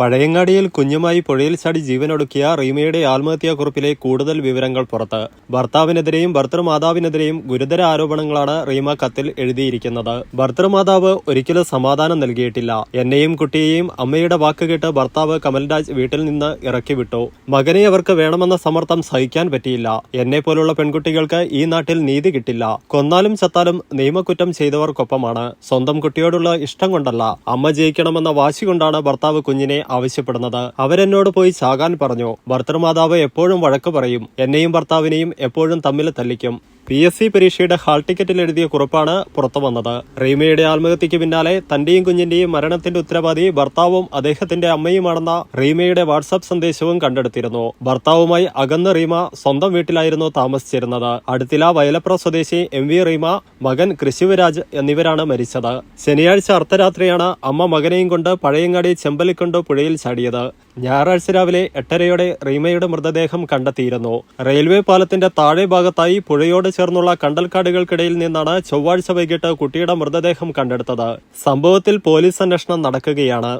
പഴയങ്ങാടിയിൽ കുഞ്ഞുമായി പുഴയിൽ ചാടി ജീവനൊടുക്കിയ റീമയുടെ ആത്മഹത്യാക്കുറിപ്പിലെ കൂടുതൽ വിവരങ്ങൾ പുറത്ത്. ഭർത്താവിനെതിരെയും ഭർത്തൃമാതാവിനെതിരെയും ഗുരുതര ആരോപണങ്ങളാണ് റീമ കത്തിൽ എഴുതിയിരിക്കുന്നത്. ഭർത്തൃമാതാവ് ഒരിക്കലും സമാധാനം നൽകിയിട്ടില്ല. എന്നെയും കുട്ടിയെയും അമ്മയുടെ വാക്ക് കേട്ട് ഭർത്താവ് കമൽരാജ് വീട്ടിൽ നിന്ന് ഇറക്കിവിട്ടു. മകനെ അവർക്ക് വേണമെന്ന സമ്മർദ്ദം സഹിക്കാൻ പറ്റിയില്ല. എന്നെ പോലുള്ള പെൺകുട്ടികൾക്ക് ഈ നാട്ടിൽ നീതി കിട്ടില്ല. കൊന്നാലും ചത്താലും നിയമക്കുറ്റം ചെയ്തവർക്കൊപ്പമാണ്. സ്വന്തം കുട്ടിയോടുള്ള ഇഷ്ടം കൊണ്ടല്ല. അമ്മ ജയിക്കണമെന്ന വാശി കൊണ്ടാണ് ഭർത്താവ് കുഞ്ഞിനെ ആവശ്യപ്പെടുന്നത്. അവരെന്നോട് പോയി ചാകാൻ പറഞ്ഞു. ഭർത്തൃമാതാവ് എപ്പോഴും വഴക്ക് പറയും. എന്നെയും ഭർത്താവിനെയും എപ്പോഴും തമ്മിൽ തല്ലിക്കും. പി എസ് സി പരീക്ഷയുടെ ഹാൾ ടിക്കറ്റിൽ എഴുതിയ കുറിപ്പാണ് പുറത്തു വന്നത്. റീമയുടെ ആത്മഹത്യയ്ക്ക് പിന്നാലെ തന്റെയും കുഞ്ഞിന്റെയും മരണത്തിന്റെ ഉത്തരവാദി ഭർത്താവും അദ്ദേഹത്തിന്റെ അമ്മയുമാണെന്ന റീമയുടെ വാട്സാപ്പ് സന്ദേശവും കണ്ടെടുത്തിരുന്നു. ഭർത്താവുമായി അകന്ന റീമ സ്വന്തം വീട്ടിലായിരുന്നു താമസിച്ചിരുന്നത്. അടുത്തില വയലപ്ര സ്വദേശി എം വി റീമ മകൻ കൃഷിവരാജ് എന്നിവരാണ് മരിച്ചത്. ശനിയാഴ്ച അർദ്ധരാത്രിയാണ് അമ്മ മകനെയും കൊണ്ട് പഴയങ്ങാടി ചെമ്പലിക്കൊണ്ട് പുഴയിൽ ചാടിയത്. ഞായറാഴ്ച രാവിലെ എട്ടരയോടെ റീമയുടെ മൃതദേഹം കണ്ടെത്തിയിരുന്നു. റെയിൽവേ പാലത്തിന്റെ താഴെ ഭാഗത്തായി പുഴയോട് ചേർന്നുള്ള കണ്ടൽക്കാടുകൾക്കിടയിൽ നിന്നാണ് ചൊവ്വാഴ്ച വൈകിട്ട് കുട്ടിയുടെ മൃതദേഹം കണ്ടെടുത്തത്. സംഭവത്തിൽ പോലീസ് അന്വേഷണം നടക്കുകയാണ്.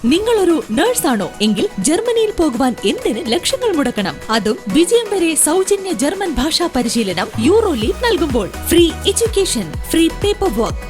നിങ്ങളൊരു നേഴ്സാണോ എങ്കിൽ ജർമ്മനിയിൽ പോകുവാൻ എന്തിന് ലക്ഷങ്ങൾ മുടക്കണം? അതും വിജയം വരെ സൗജന്യ ജർമ്മൻ ഭാഷാ പരിശീലനം യൂറോ ലീഗ് നൽകുമ്പോൾ. Free education free paper work